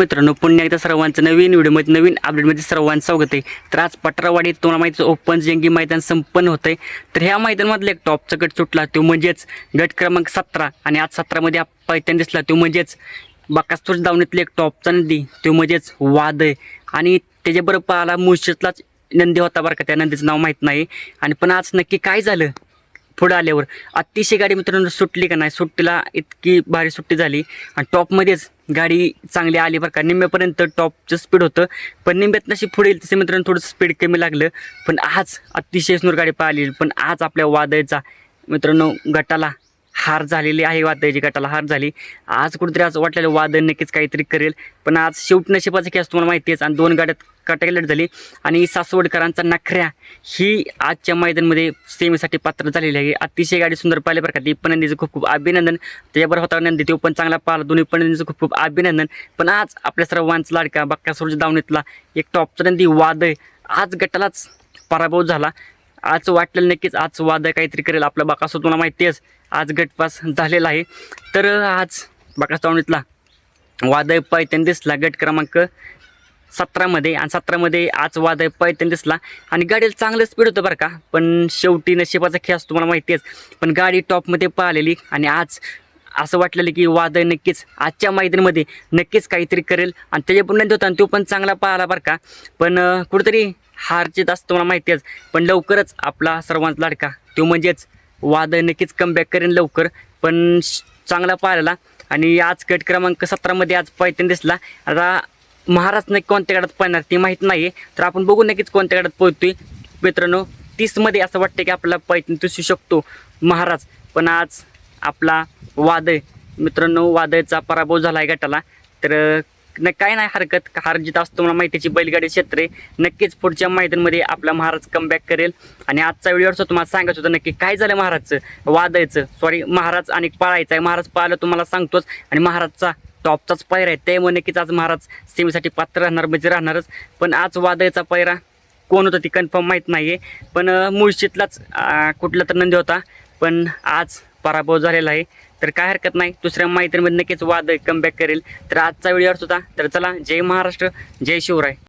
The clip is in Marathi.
मित्रांनो पुन्हा एकदा सर्वांचं नवीन व्हिडिओमध्ये नवीन अपडेटमध्ये सर्वांचं स्वागत आहे. तर आज पटरावाडीत तुम्हाला माहिती ओपन जंगी मैदान संपन्न होतं आहे तर ह्या मैदानामधला एक टॉपचा गट सुटला तो म्हणजेच गट क्रमांक सतरा. आणि आज सतरामध्ये पैत्यान दिसला तो म्हणजेच बाकास्तूर दावणीतले एक टॉपचा नदी तो म्हणजेच वाद आहे आणि त्याच्याबरोबर आला मुळशीतलाच नंदी होता बरं का त्या नंदीचं नाव माहीत नाही. आणि पण आज नक्की काय झालं? पुढं आल्यावर. अतिशय गाडी मित्रांनो सुटली का नाही? सुट्टीला इतकी भारी सुट्टी झाली. आणि टॉपमध्येच गाडी चांगली आली बरं का. निम्म्यापर्यंत टॉपचं स्पीड होतं. पण निम्म्यात नशी पुढे येईल तसे मित्रांनो थोडंसं स्पीड कमी लागलं. पण आज अतिशय सुंदर गाडी पाहिली. पण आज आपल्या वादळचा मित्रांनो गटाला हार झालेली आहे वाद्याची गटाला हार झाली. आज कुठेतरी आज वाटलेलं वादळ नक्कीच काहीतरी करेल. पण आज शेवट नशिबाचा खेळ तुम्हाला माहिती आहेच आणि दोन गाड्यात कटायलेट झाली. आणि सासवडकरांचा नखऱ्या ही आजच्या मैदानमध्ये सेमीसाठी पात्र झालेली आहे. अतिशय गाडी सुंदर पाहिल्या बरं का ती पण नंदीचं खूप खूप अभिनंदन. त्याच्याबरोबर होता नंदी तो पण चांगला पाहिला. दोन्ही पण नंदीचं खूप खूप अभिनंदन. पण आज आपल्या सर्वांचा लाडका बक्कासूरच्या दावणीतला एक टॉपचा नंदी वादळ आज गटालाच पराभव झाला. आज वाटलं नक्कीच आज वादळ काहीतरी करेल आपला बाकासो तुम्हाला माहिती आहेच. आज गटपास झालेला आहे. तर आज बाकास तावणीतला वादळ पैत्यान दिसला गट क्रमांक सतरामध्ये आणि सतरामध्ये आज वादळ पैत्यान दिसला. आणि गाडीला चांगलं स्पीड होतं बरं का. पण शेवटी नशिबाचा खेळ असतो तुम्हाला माहिती आहेच. पण गाडी टॉपमध्ये पाहिलेली. आणि आज असं वाटलेलं की वादळ नक्कीच आजच्या मैदानामध्ये नक्कीच काहीतरी करेल. आणि त्याच्या पण नंतर होता आणि तो पण चांगला पाहिला बरं का. पण कुठेतरी हारचेत असतं मला माहिती आहेच. पण लवकरच आपला सर्वांचा लाडका. तो म्हणजेच वादळ नक्कीच कमबॅक करेन लवकर. पण श- चांगला पाहिलेला. आणि आज गट क्रमांक सतरामध्ये आज पैठण दिसला. आता महाराज नक्की कोणत्या गाडात पळणार ते माहीत नाही तर आपण बघू नक्कीच कोणत्या गाडात पोहतोय मित्रांनो तीसमध्ये असं वाटतं की आपला पैठण दिसू शकतो महाराज. पण आज आपला वादळ मित्रांनो वादळचा पराभव झाला आहे गटाला. तर न काय नाही हरकत. हार असतो मला माहितीची बैलगाडी क्षेत्र आहे. नक्कीच पुढच्या मैदानमध्ये आपला महाराज कमबॅक करेल. आणि आजचा व्हिडिओ तुम्हाला सांगायचं होतं नक्की काय झालं महाराजचं? वादायचं सॉरी महाराज आणि पाळायचं आहे. महाराज पाळलं तुम्हाला सांगतोच. आणि महाराजचा टॉपचाच पायरा आहे. त्यामुळे नक्कीच आज महाराज सेमीसाठी पात्र राहणार म्हणजे राहणारच. पण आज वादळचा पायरा कोण होता ती कन्फर्म माहीत नाही आहे पण मुळशीतलाच कुठला तर नंदी होता. पण आज पराभव झालेला आहे. तर काय हरकत नाही दुसऱ्या मैत्रीमध्ये नक्कीच वाद कमबॅक करेल. तर आजचा व्हिडिओ होता तर चला जय महाराष्ट्र जय शिवराय.